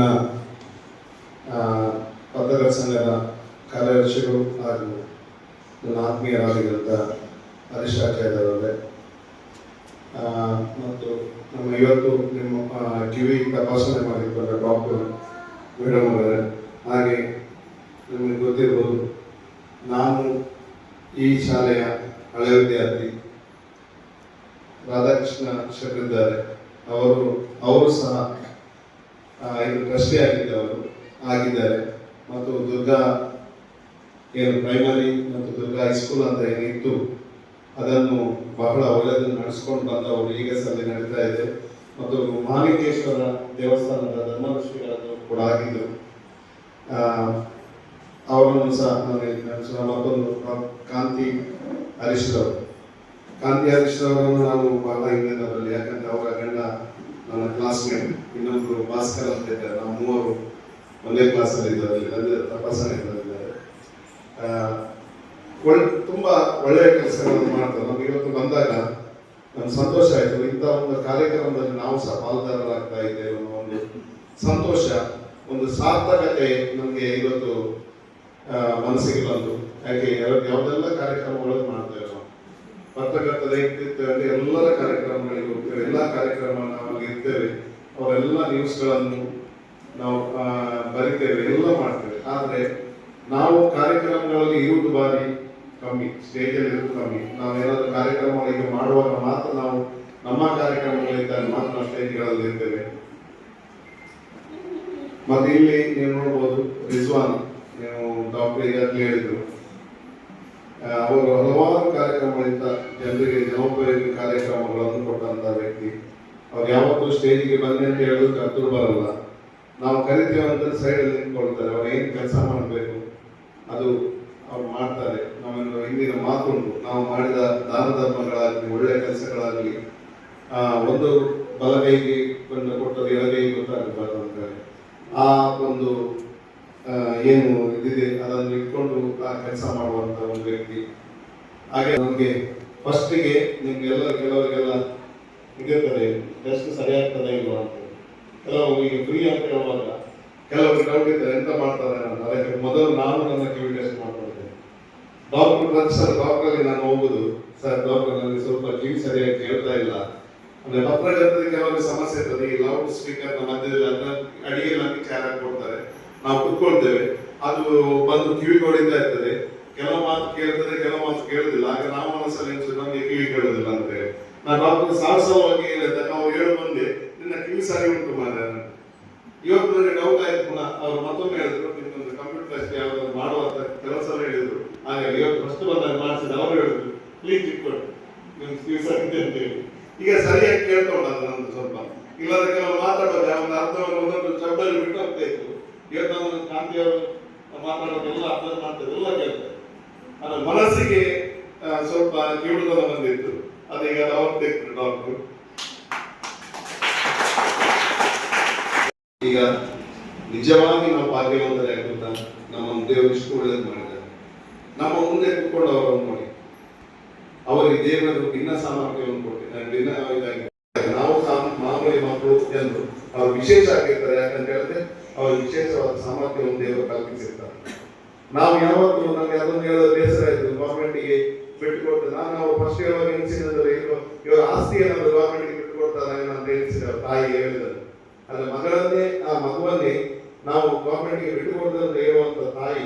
ಪತ್ರಕರ್ತರ ಸಂಘದ ಕಾರ್ಯದರ್ಶಿಗಳು ಹಾಗೂ ನನ್ನ ಹರೀಶ್ ಆಚಾರ್ಯವರೇ ಮತ್ತು ನಮ್ಮ ಇವತ್ತು ನಿಮ್ಮ ಕಿವಿ ತಪಾಸಣೆ ಮಾಡಿಕೊಂಡ ಡಾಕ್ಟರ್ ಮೇಡಮ್ ಅವರೇ, ಹಾಗೆ ನಿಮಗೆ ಗೊತ್ತಿರ್ಬೋದು, ನಾನು ಈ ಶಾಲೆಯ ಹಳೆಯ ವಿದ್ಯಾರ್ಥಿ ರಾಧಾಕೃಷ್ಣ ಶೆಟ್ಟಿದ್ದಾರೆ. ಅವರು ಅವರು ಸಹ ಇದು ಟ್ರಸ್ಟಿ ಆಗಿದ್ದವರು, ಆಗಿದ್ದಾರೆ. ಮತ್ತು ದುರ್ಗಾ ಏನು ಪ್ರೈಮರಿ ಮತ್ತು ದುರ್ಗಾ ಹೈಸ್ಕೂಲ್ ಅಂತ ಏನಿತ್ತು ಅದನ್ನು ಬಹಳ ಒಳ್ಳೆಯದನ್ನು ನಡೆಸ್ಕೊಂಡು ಬಂದವರು ಈಗ ಸಲ್ಲಿ ನಡೀತಾ ಇದೆ. ಮತ್ತು ಮಾಲಿಕೇಶ್ವರ ದೇವಸ್ಥಾನದ ಧರ್ಮದರ್ಶಿಗಳನ್ನು ಕೂಡ ಆಗಿದ್ದರು ಅವರನ್ನು ಸಹ ನಾನು. ಮತ್ತೊಂದು ಕಾಂತಿ ಹರೀಶ್ ಅವರು ಕಾಂತಿ ಹರೀಶ್ ಅವರನ್ನು ನಾನು ಬಹಳ ಹಿಂದಿನವರಲ್ಲಿ ಯಾಕಂದ್ರೆ ಅವರ ಗಂಡ ನನ್ನ ಕ್ಲಾಸ್ಮೇಟ್ ಇನ್ನೊಬ್ರು ಭಾಸ್ಕರ್ ಅಂತ ಇದ್ದಾರೆ. ನಾವು ಮೂವರು ಒಂದೇ ಕ್ಲಾಸಲ್ಲಿ ಇದ್ದಾರೆ ಅಂದರೆ ತಪಾಸಣೆ ಬಂದಿದ್ದಾರೆ ಆ, ಒಳ್ಳೆ, ತುಂಬಾ ಒಳ್ಳೆಯ ಕೆಲಸಗಳನ್ನು ಮಾಡ್ತಾರೆ. ನಮ್ಗೆ ಇವತ್ತು ಬಂದಾಗ ನಮ್ಗೆ ಸಂತೋಷ ಆಯಿತು. ಇಂಥ ಒಂದು ಕಾರ್ಯಕ್ರಮದಲ್ಲಿ ನಾವು ಸಹ ಪಾಲ್ದಾರರಾಗ್ತಾ ಇದ್ದೇವೆ ಅನ್ನೋ ಒಂದು ಸಂತೋಷ, ಒಂದು ಸಾರ್ಥಕತೆ ನಮಗೆ ಇವತ್ತು ಮನಸ್ಸಿಗೆ ಬಂತು. ಯಾಕೆ ಯಾವ- ಯಾವುದೆಲ್ಲ ಕಾರ್ಯಕ್ರಮಗಳನ್ನು ಮಾಡ್ತೇವೆ ನಾವು ಪತ್ರಕರ್ತರ ಇರ್ತಿರ್ತೇವೆ ಎಲ್ಲರ ಕಾರ್ಯಕ್ರಮಗಳಿಗೆ ಹೋಗ್ತೇವೆ. ಎಲ್ಲ ಕಾರ್ಯಕ್ರಮ ನಾವು ಇರ್ತೇವೆ. ಅವರೆಲ್ಲ ನ್ಯೂಸ್ಗಳನ್ನು ನಾವು ಬರಿತೇವೆ. ಎಲ್ಲ ಮಾಡ್ತೇವೆ. ಆದರೆ ನಾವು ಕಾರ್ಯಕ್ರಮಗಳಲ್ಲಿ ಇರುವುದು ಬಾರಿ ಕಮ್ಮಿ ಸ್ಟೇಜಲ್ಲಿ ಇರುವುದು ಕಮ್ಮಿ. ನಾವು ಏನಾದರೂ ಕಾರ್ಯಕ್ರಮಗಳಿಗೆ ಮಾಡುವಾಗ ಮಾತ್ರ ನಾವು ನಮ್ಮ ಕಾರ್ಯಕ್ರಮಗಳಿದ್ದಾಗ ಮಾತ್ರ ನಾವು ಸ್ಟೇಜ್ಗಳಲ್ಲಿ ಇರ್ತೇವೆ. ಮತ್ತೆ ಇಲ್ಲಿ ನೀವು ನೋಡ್ಬೋದು ರಿಜ್ವಾನ್, ನೀವು ಡಾಕ್ಟರ್ ಈಗಾಗಲೇ ಹೇಳಿದ್ರು. ಅವರು ಹಲವಾರು ಕಾರ್ಯಕ್ರಮಗಳಿಂದ ಜನರಿಗೆ ಜನೋಪಯೋಗಿ ಕಾರ್ಯಕ್ರಮಗಳನ್ನು ಕೊಟ್ಟಂತ ವ್ಯಕ್ತಿ. ಅವ್ರು ಯಾವತ್ತೂ ಸ್ಟೇಜ್ಗೆ ಬಂದೆ ಅಂತ ಹೇಳೋದು ಕರ್ತರು ಬರಲ್ಲ. ನಾವು ಕರಿತೇವೆ ಅಂತ ಸೈಡಲ್ಲಿ ನಿಂತ್ಕೊಳ್ತಾರೆ. ಅವ್ರು ಏನು ಕೆಲಸ ಮಾಡಬೇಕು? ಅದು ಅವ್ರು ಮಾಡ್ತಾರೆ. ನಮ್ಮನ್ನು ಹಿಂದಿನ ಮಾತುಂಟು. ನಾವು ಮಾಡಿದ ದಾನ ಧರ್ಮಗಳಾಗಲಿ ಒಳ್ಳೆಯ ಕೆಲಸಗಳಾಗಲಿ ಆ, ಒಂದು ಬಲಗೈಗೆ ಬಂದು ಕೊಟ್ಟದ್ದು ಎಡಗೈಗೆ ಗೊತ್ತಾಗಬಾರ್ದು ಅಂತಾರೆ ಆ ಒಂದು ಏನು ಇದಿದೆ ಅದನ್ನು ಇಟ್ಕೊಂಡು ಆ ಕೆಲಸ ಮಾಡುವಂತ ಒಂದು ವ್ಯಕ್ತಿ. ಹಾಗೆ ನಮಗೆ ಫಸ್ಟಿಗೆ ನಿಮ್ಗೆಲ್ಲ ಕೆಲವರಿಗೆಲ್ಲ ಇದಿರ್ತದೆ ಟೆಸ್ಟ್ ಸರಿಯಾಗ್ತದೆ ಇಲ್ವಾ ಅಂತ ಕೆಲವರಿಗೆ ಫ್ರೀ ಅಂತ ಹೇಳುವಾಗ ಕೆಲವರಿಗೆ ಡೌಟ್ ಎಂತ ಮಾಡ್ತಾರೆ ಅದಕ್ಕೆ ಮೊದಲು ನಾನು ನನ್ನ ಕಿವಿ ಟೆಸ್ಟ್ ಮಾಡ್ಕೊಳ್ತೇನೆ. ಡಾಕ್ಟರ್ ಸರ್ ಡಾಕ್ಟರ್ ನಾನು ಹೋಗುದು. ಸರ್ ಡಾಕ್ಟರ್ ನನಗೆ ಸ್ವಲ್ಪ ಕಿವಿ ಸರಿಯಾಗಿ ಕೇಳ್ತಾ ಇಲ್ಲ. ಅಂದ್ರೆ ಪತ್ರಕರ್ತರಿಗೆ ಕೆಲವೊಂದು ಸಮಸ್ಯೆ ಇರ್ತದೆ. ಈ ಲೌಡ್ ಸ್ಪೀಕರ್ನ ಮಧ್ಯದಲ್ಲಿ ಅದನ್ನ ಅಡಿಗೆ ನಮಗೆ ಚಾರ ಕೊಡ್ತಾರೆ. ನಾವು ಕುತ್ಕೊಳ್ತೇವೆ. ಅದು ಬಂದು ಕಿವಿಗೊಳಿಂದ ಇರ್ತದೆ. ಕೆಲವು ಮಾತು ಕೇಳ್ತದೆ, ಕೆಲವು ಮಾತು ಕೇಳುದಿಲ್ಲ. ಆಗ ನಾವು ಮನಸ್ಸಲ್ಲಿ ನಮಗೆ ಕಿವಿ ಕೇಳುದಿಲ್ಲ ಅಂತ ಹೇಳಿ. ನಾನು ಡಾಕ್ಟರ್ ಸಾಹಸವಾಗಿ ಹೇಳಿದ ನಾವು ಹೇಳು ಬಂದೆ ನಿನ್ನ ಕಿವಿ ಸರಿ ಉಂಟು ಮಾಡ ಇವತ್ತು ನನಗೆ ಡೌಟ್ ಆಯ್ತು ಪುನಃ. ಅವರು ಮತ್ತೊಮ್ಮೆ ಹೇಳಿದ್ರು ಟೆಸ್ಟ್ ಯಾವ್ದಾದ್ರು ಮಾಡುವಂತ ಕೆಲಸ ಹೇಳಿದ್ರು. ಹಾಗೆ ಇವತ್ತು ಫಸ್ಟ್ ಬಂದಾಗ ಮಾಡಿಸಿದ ಅವರು ಹೇಳಿದ್ರು. ಪ್ಲೀಸ್ ಇಟ್ಕೊಂಡು ನಿಮ್ಗೆ ದಿವಸ ಅಂತ ಹೇಳಿ. ಈಗ ಸರಿಯಾಗಿ ಕೇಳ್ಕೊಂಡು ನಂದು ಸ್ವಲ್ಪ. ಇಲ್ಲಾಂದ್ರೆ ಕೆಲವು ಮಾತಾಡೋದು ಒಂದು ಅರ್ಧ ಒಂದೊಂದು ಶಬ್ದದಲ್ಲಿ ಬಿಟ್ಟು ಹೋಗ್ತಾ ಇತ್ತು. ಇವತ್ತು ನಾನು ಕಾಂತಿಯವರು ಮಾತಾಡೋದೆಲ್ಲ ಅರ್ಥ ಮಾಡ್ತಾರೆ ಎಲ್ಲ ಕೇಳ್ತಾರೆ ಅದರ ಮನಸ್ಸಿಗೆ ಸ್ವಲ್ಪ ಕಿವುಡುತನ ಬಂದಿತ್ತು. ಅದೀಗ ಅವ್ರು ತೆಗ್ದ್ರು ಡಾಕ್ಟರ್. ಈಗ ನಿಜವಾಗಿ ನಾವು ಭಾಗ್ಯವಂತರೇ ಆಗುತ್ತಾ ನಮ್ಮ ದೇವರು ಇಷ್ಟು ಒಳ್ಳೇದು ಮಾಡಿದ್ದಾರೆ. ನಮ್ಮ ಮುಂದೆ ಕುತ್ಕೊಂಡು ಅವರನ್ನು ನೋಡಿ. ಅವರಿಗೆ ದೇವರು ಭಿನ್ನ ಸಾಮರ್ಥ್ಯವನ್ನು ಕೊಟ್ಟಿದ್ದಾರೆ ಭಿನ್ನ ಇದಾಗಿ ನಾವು ಮಾಮೂಲಿ ಮಕ್ಕಳು ಎಂದು ಅವರು ವಿಶೇಷ ಆಗಿರ್ತಾರೆ. ಯಾಕಂತ ಹೇಳಿದ್ರೆ, ಅವರು ವಿಶೇಷವಾದ ಸಾಮರ್ಥ್ಯವನ್ನು ದೇವರು ಕಲ್ಪಿಸಿರ್ತಾರೆ. ನಾವು ಯಾವತ್ತೂ ನಮಗೆ ಅದೊಂದು ಹೇಳೋ ಬೇಸರ ಆಯ್ತು ಗೌರ್ಮೆಂಟ್ಗೆ ಬಿಟ್ಟು ಕೊಡ್ತೇವೆ ನಾನು ಅವರು ಫಸ್ಟ್ ಹೇಳುವಾಗ ಎನಿಸಿದ್ರೆ ಇವರ ಆಸ್ತಿ ಏನಾದ್ರು ಗೌರ್ಮೆಂಟ್ಗೆ ಬಿಟ್ಟು ಕೊಡ್ತಾರೆ ಅಂತ ಎನಿಸಿದ ತಾಯಿ ಹೇಳಿದರು ಅದ್ರ ಮಗಳನ್ನೇ, ಆ ಮಗುವನ್ನೇ ನಾವು ಗೌರ್ಮೆಂಟ್ಗೆ ಬಿಟ್ಟು ಕೊಡ್ತಾರೆ ಅಂತ ಹೇಳುವಂತ ತಾಯಿ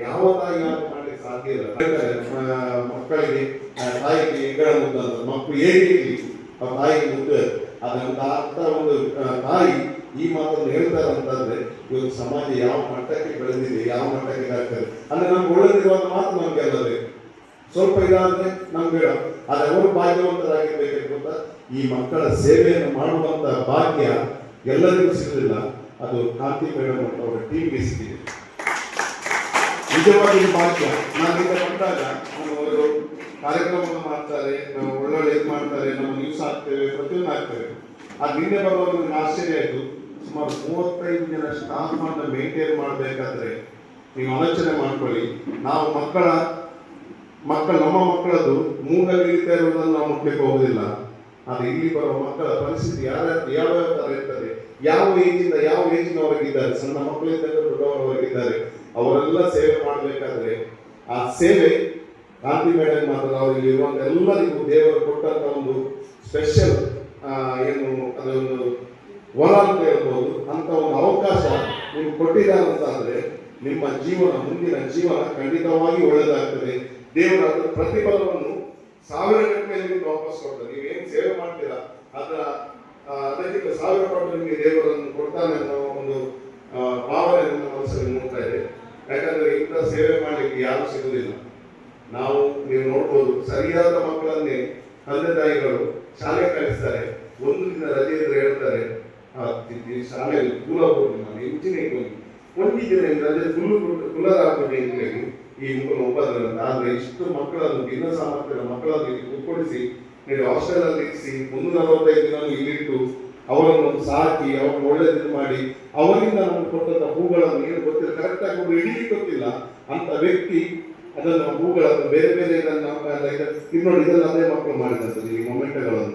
ಯಾವ ತಾಯಿ ಯಾರು ಮಾಡ್ಲಿಕ್ಕೆ ಸಾಧ್ಯ ಇಲ್ಲ ಹೇಳ್ತಾರೆ, ಮ- ಮಕ್ಕಳಿಗೆ ಆ, ತಾಯಿಗೆ ಹೆಗಲ ಮುದ್ದು ಇರ್ಲಿ ಆ ತಾಯಿ ಮುಂದೆ ಅದಂತ ಅಂತ ಒಂದು ತಾಯಿ ಈ ಮಾತನ್ನು ಹೇಳ್ತಾರೆ ಅಂತಂದ್ರೆ ಇವತ್ತು ಸಮಾಜ ಯಾವ ಮಟ್ಟಕ್ಕೆ ಬೆಳೆದಿದೆ, ಯಾವ ಮಟ್ಟಕ್ಕೆ ಇದಾಗ್ತದೆ ಅಂದ್ರೆ ನಮ್ಗೆ ಒಳ್ಳೆದಿರುವಂತ ಮಾತು ನಮ್ಗೆ ಅಲ್ಲ ಬೇಕು ಸ್ವಲ್ಪ ಇದಾದ್ರೆ ನಮ್ಗೆ ಬೇಡ. ಆದ್ರೆ ಅವರು ಭಾಗ್ಯವಂತರಾಗಿರ್ಬೇಕು ಅಂತ ಈ ಮಕ್ಕಳ ಸೇವೆಯನ್ನು ಮಾಡುವಂತ ಭಾಗ್ಯ ಎಲ್ಲರಿಗೂ ಸಿಗಲಿಲ್ಲ. ಅದು ಕಾಂತಿ ಮೇಡಮ್ ಅಂತ ಅವರ ಟೀಮ್ಗೆ ಸಿಕ್ಕಿದೆ. ನಿಜವಾಗಿ ಭಾಗ್ಯ. ನಾನು ಈಗ ಬಂದಾಗ ನಾನು ಕಾರ್ಯಕ್ರಮವನ್ನು ಮಾಡ್ತಾರೆ, ನಾವು ಒಳ್ಳೊಳ್ಳೆ ಇದು ಮಾಡ್ತಾರೆ ನಮ್ಮ ನ್ಯೂಸ್ ಹಾಕ್ತೇವೆ, ಪ್ರತಿಯೊಂದು ಹಾಕ್ತೇವೆ. ಆ ನಿನ್ನೆ ಬರುವಾಗ ನನಗೆ ಆಶ್ಚರ್ಯ ಆಯಿತು. ಸುಮಾರು ಮೂವತ್ತೈದು ಜನ ಸ್ಟಾಫ್ ಅನ್ನು ಮೇಂಟೈನ್ ಮಾಡಬೇಕಾದ್ರೆ ನೀವು ಆಲೋಚನೆ ಮಾಡ್ಕೊಳ್ಳಿ. ನಾವು ಮಕ್ಕಳ, ಮಕ್ಕಳು, ನಮ್ಮ ಮಕ್ಕಳದ್ದು ಮೂಗಲ್ಲಿ ಇಳಿತಾ ಇರುವುದನ್ನು ನಾವು ಮುಟ್ಲಿಕ್ಕೆ ಹೋಗುದಿಲ್ಲ. ಆದರೆ ಇಲ್ಲಿ ಬರುವ ಮಕ್ಕಳ ಪರಿಸ್ಥಿತಿ ಯಾವ ಯಾವ ತರ ಇರ್ತದೆ? ಯಾವ ಏಜಿಂದ, ಯಾವ ಏಜಿನವರೆಗಿದ್ದಾರೆ ಸಣ್ಣ ಮಕ್ಕಳಿಂದ ದೊಡ್ಡವರವರೆಗಿದ್ದಾರೆ ಅವರೆಲ್ಲ ಸೇವೆ ಮಾಡಬೇಕಾದ್ರೆ ಆ ಸೇವೆ ಕಾಂತಿ ಮೇಡಮ್ ಮಾತ್ರ ಅವರಿಗೆ ಇರುವಂಥ ಎಲ್ಲರಿಗೂ ದೇವರು ಕೊಟ್ಟಂತ ಒಂದು ಸ್ಪೆಷಲ್ ಏನು ಅದೊಂದು ವರ ಅಂತ ಹೇಳ್ಬೋದು. ಅಂತ ಒಂದು ಅವಕಾಶ ನೀವು ಕೊಟ್ಟಿದ್ದಾರೆ ಅಂತ ಅಂದ್ರೆ ನಿಮ್ಮ ಜೀವನ, ಮುಂದಿನ ಜೀವನ ಖಂಡಿತವಾಗಿ ಒಳ್ಳೆಯದಾಗ್ತದೆ. ದೇವರ ಪ್ರತಿಫಲವನ್ನು ಸಾವಿರ ಗಂಟೆ ನಿಮ್ಗೆ ವಾಪಸ್ ಕೊಡ್ತಾರೆ ನೀವು ಏನು ಸೇವೆ ಮಾಡ್ತೀರಾ? ಅದರ ಅದಕ್ಕಿಂತ ಸಾವಿರ ಪಟ್ಟು ನಿಮಗೆ ದೇವರನ್ನು ಕೊಡ್ತಾನೆ ಅನ್ನೋ ಒಂದು ಭಾವನೆ ನನ್ನ ಮನಸ್ಸಲ್ಲಿ ನೋಡ್ತಾ ಇದೆ. ಯಾಕಂದ್ರೆ ಇಂಥ ಸೇವೆ ಮಾಡಲಿಕ್ಕೆ ಯಾರು ಸಿಗುವುದಿಲ್ಲ ನಾವು ನೀವು ನೋಡ್ಬೋದು ಸರಿಯಾದ ಮಕ್ಕಳನ್ನೇ ತಂದೆ ತಾಯಿಗಳು ಶಾಲೆ ಕಳಿಸ್ತಾರೆ. ಒಂದು ದಿನ ರಜೆ ಇದ್ರೆ ಹೇಳ್ತಾರೆ ಶಾಲೆಯಲ್ಲಿ ದೂರ ಹೋಗಿ ನಾನು ಇಂಜಿನಿಯರ್ ಹೋಗಿ ಒಂದು ದಿನ ರಜೆ ಕೊಟ್ಟು ಕುಲರಾಗ್ಬೋದು ಅಂತ ಹೇಳಿ ಈ ಒಬ್ಬದ್ರಂತ ಆದ್ರೆ ಇಷ್ಟು ಮಕ್ಕಳನ್ನು ಭಿನ್ನ ಸಾಮರ್ಥ್ಯದ ಮಕ್ಕಳನ್ನು ಇಲ್ಲಿ ನೀವು ಹಾಸ್ಟೆಲ್ ಅಲ್ಲಿ ಇರಿಸಿ ಮುನ್ನೂರ ನಲವತ್ತೈದು ದಿನ ಇಲ್ಲಿಟ್ಟು ಅವರನ್ನು ಸಾಕಿ, ಅವರನ್ನು ಒಳ್ಳೆದಿದ್ದು ಮಾಡಿ, ಅವರಿಂದ ನಮ್ಗೆ ಕೊಟ್ಟಂತ ಹೂಗಳನ್ನು ಏನು ಗೊತ್ತಿಲ್ಲ ಕರೆಕ್ಟ್ ಆಗಿ ಇಡೀ ಗೊತ್ತಿಲ್ಲ ಅಂತ ವ್ಯಕ್ತಿ ಅದನ್ನು ಹೂಗಳನ್ನು ಬೇರೆ ಬೇರೆ ಇದನ್ನು ನೋಡಿ ಇದೆಲ್ಲ ಅದೇ ಮಕ್ಕಳು ಮಾಡಿದಂಥದ್ದು ಈ ಮೊಮೆಂಟ್ಗಳನ್ನು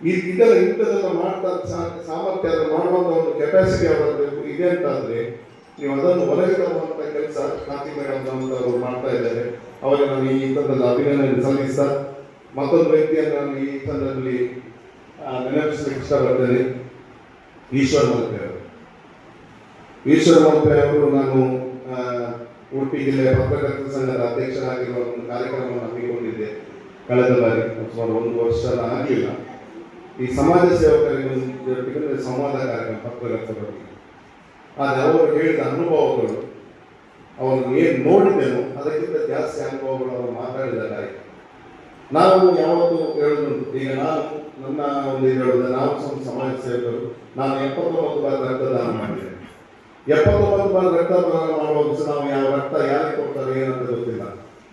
ಈ ಇದೆಲ್ಲ ಇಂಥದ್ದೆಲ್ಲ ಮಾಡ್ತಾ ಸಾಮರ್ಥ್ಯ ಅದನ್ನು ಮಾಡುವಂತ ಒಂದು ಕೆಪಾಸಿಟಿ ಅವರದ್ದು ಇದೆ ಅಂತ ಅಂದ್ರೆ ನೀವು ಅದನ್ನು ಹೊರಗೆ ತರುವಂತ ಕೆಲಸ ಕಾಂತಿ ಅವರು ಮಾಡ್ತಾ ಇದ್ದಾರೆ. ಅವರಿಗೆ ನಾನು ಈ ಇಂಥದ್ದೆಲ್ಲ ಅಭಿನಂದನೆ ಸಲ್ಲಿಸ್ತಾ ಮತ್ತೊಂದು ವ್ಯಕ್ತಿಯನ್ನು ನಾನು ಈ ಆ, ನೆನಪಿಸಲಿಕ್ಕೆ ಇಷ್ಟಪಡ್ತೇನೆ. ಈಶ್ವರ ಮಲ್ಪೆ ಅವರು. ಈಶ್ವರ ಮಲ್ಪೆ ಅವರು ನಾನು ಉಡುಪಿ ಜಿಲ್ಲೆಯ ಪತ್ರಕರ್ತರ ಸಂಘದ ಅಧ್ಯಕ್ಷರಾಗಿರುವ ಒಂದು ಕಾರ್ಯಕ್ರಮವನ್ನು ಹಮ್ಮಿಕೊಂಡಿದ್ದೆ. ಕಳೆದ ಬಾರಿ ಸುಮಾರು ಒಂದು ವರ್ಷ ಆಗಿಲ್ಲ ಈ ಸಮಾಜ ಸೇವಕರಿಗೆ ಒಂದು ಸಂವಾದ ಕಾರ್ಯಕ್ರಮ ಪತ್ರಕರ್ತರಿಗೆ ಆದರೆ ಅವರು ಹೇಳಿದ ಅನುಭವಗಳು ಅವರು ಏನು ನೋಡಿದ್ದೇನೋ, ಅದಕ್ಕಿಂತ ಜಾಸ್ತಿ ಅನುಭವಗಳು ಅವರು ಮಾತಾಡಿದ್ದಾರೆ ನಾವು ಯಾವತ್ತು ಹೇಳುದು ಈಗ ನಾನು ನನ್ನ ಒಂದು ಹೇಳುದು ನಾವು ಸಮಾಜ ಸೇವಕರು, ನಾನು ಎಪ್ಪತ್ತೊಂಬತ್ತು ಬಾರಿ ರಕ್ತದಾನ ಮಾಡಿದ್ದೇನೆ. ಎಪ್ಪತ್ತೊಂಬತ್ತು ಬಾರಿ ರಕ್ತ ಪ್ರದಾನ ಮಾಡುವ ದಿವಸ ನಾವು ಯಾವ ರಕ್ತ ಯಾರಿಗೆ ಕೊಡ್ತಾರೆ ಏನಂತ ಗೊತ್ತಿಲ್ಲ.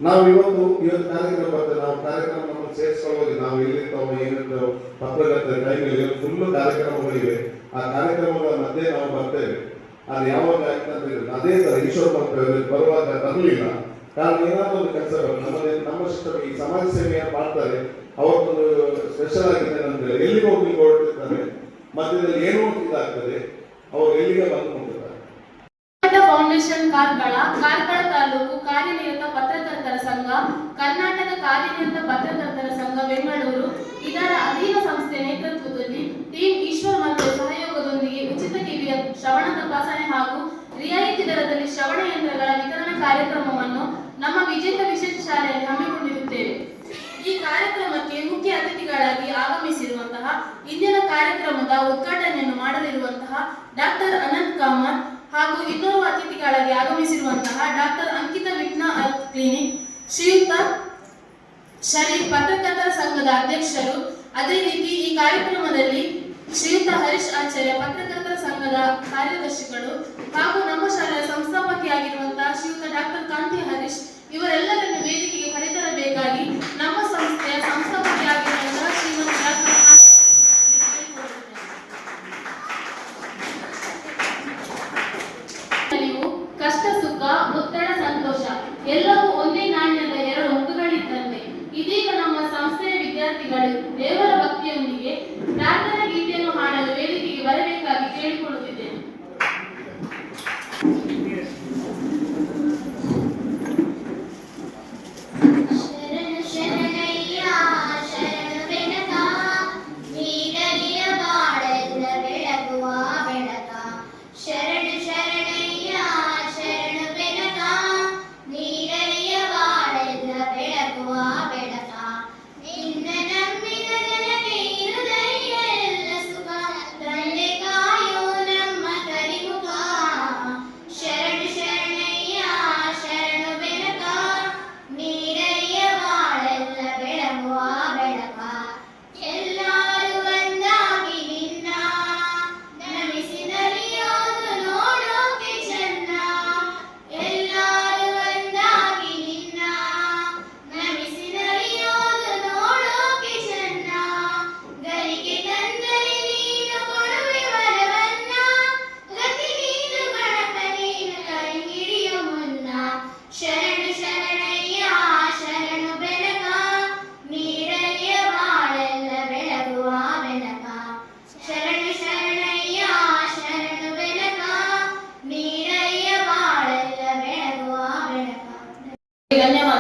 ನಾವು ಇವತ್ತು ಇವತ್ತು ಕಾರ್ಯಕ್ರಮ ಬರ್ತೇವೆ ನಾವು ಕಾರ್ಯಕ್ರಮವನ್ನು ಸೇರಿಸ್ಕೊಳ್ಳೋದಿಲ್ಲ ಸೇರಿಸ್ಕೊಳ್ಳೋದು ನಾವು ಎಲ್ಲಿರ್ತಾವ ಏನಿರ್ತಾವೋ ಪತ್ರಕರ್ತರ ಟೈಮಲ್ಲಿ ಫುಲ್ ಕಾರ್ಯಕ್ರಮಗಳಿವೆ. ಆ ಕಾರ್ಯಕ್ರಮಗಳ ಮಧ್ಯೆ ನಾವು ಬರ್ತೇವೆ. ಅದು ಯಾವಾಗ ಆಗ್ತದೆ ಅದೇ ತರ ಈಶ್ವರ ಬರುವಾಗ ಬರಲಿಲ್ಲ. ಕಾರಣ ಏನಾದರೂ ಒಂದು ಕೆಲಸ ನಮ್ಮದೇ ನಮ್ಮ ಸಿಸ್ಟಮ್ ಈ ಸಮಾಜ ಸೇವೆಯ ಮಾಡ್ತಾರೆ. ಅವತ್ತೊಂದು ಸ್ಪೆಷಲ್ ಆಗಿದೆ ಅಂದ್ರೆ ಎಲ್ಲಿಗೆ ಹೋಗ್ಲಿಕ್ಕೆ ಹೊರಟಿರ್ತಾರೆ ಮಧ್ಯದಲ್ಲಿ ಏನೋ ಇದಾಗ್ತದೆ ಅವರು ಎಲ್ಲಿಗೆ ಬಂದು ಫೌಂಡೇಶನ್ ಕಾರ್ಕಳ ಕಾರ್ಕಳ ತಾಲೂಕು ಕಾರ್ಯನಿರತ ಪತ್ರಕರ್ತರ ಸಂಘ, ಕರ್ನಾಟಕ ಕಾರ್ಯನಿರತ ಪತ್ರಕರ್ತರ ಸಂಘ ಬೆಂಗಳೂರು, ಇದರ ಅಧೀನ ಸಂಸ್ಥೆ ನೇತೃತ್ವದಲ್ಲಿ ಟೀಮ್ ಈಶ್ವರ್ ಮತ್ತು ಸಹಯೋಗದೊಂದಿಗೆ ಉಚಿತ ಕಿವಿಯ ಶ್ರವಣ ತಪಾಸಣೆ ಹಾಗೂ ರಿಯಾಯಿತಿ ದರದಲ್ಲಿ ಶ್ರವಣ ಯಂತ್ರಗಳ ವಿತರಣಾ ಕಾರ್ಯಕ್ರಮವನ್ನು ನಮ್ಮ ವಿಜೇತ ವಿಶೇಷ ಶಾಲೆಯಲ್ಲಿ ಹಮ್ಮಿಕೊಂಡಿರುತ್ತೇವೆ. ಈ ಕಾರ್ಯಕ್ರಮಕ್ಕೆ ಮುಖ್ಯ ಅತಿಥಿಗಳಾಗಿ ಆಗಮಿಸಿರುವಂತಹ ಇಂದಿನ ಕಾರ್ಯಕ್ರಮದ ಉದ್ಘಾಟನೆಯನ್ನು ಮಾಡಲಿರುವಂತಹ ಡಾಕ್ಟರ್ ಅನಂತ್ ಕಾಮತ್ ಹಾಗೂ ಇನ್ನೋರ್ವ ಅತಿಥಿಗಳಾಗಿ ಆಗಮಿಸಿರುವಂತಹ ಡಾಕ್ಟರ್ ಅಂಕಿತಾ ವಿಟ್ನಾ ಅರ್ತ್ ಕ್ಲಿನಿಕ್ ಶ್ರೀಯುತ ಶರೀ ಪತ್ರಕರ್ತರ ಸಂಘದ ಅಧ್ಯಕ್ಷರು. ಅದೇ ರೀತಿ ಈ ಕಾರ್ಯಕ್ರಮದಲ್ಲಿ ಶ್ರೀಯುತ ಹರೀಶ್ ಆಚಾರ್ಯ, ಪತ್ರಕರ್ತರ ಸಂಘದ ಕಾರ್ಯದರ್ಶಿಗಳು ಹಾಗೂ ನಮ್ಮ ಶಾಲೆಯ ಸಂಸ್ಥಾಪಕಿಯಾಗಿರುವಂತಹ ಶ್ರೀಯುತ ಡಾಕ್ಟರ್ ಕಾಂತಿ ಹರೀಶ್ ಇವರೆಲ್ಲರನ್ನು ವೇದಿಕೆಗೆ ಕರೆತರಬೇಕಾಗಿ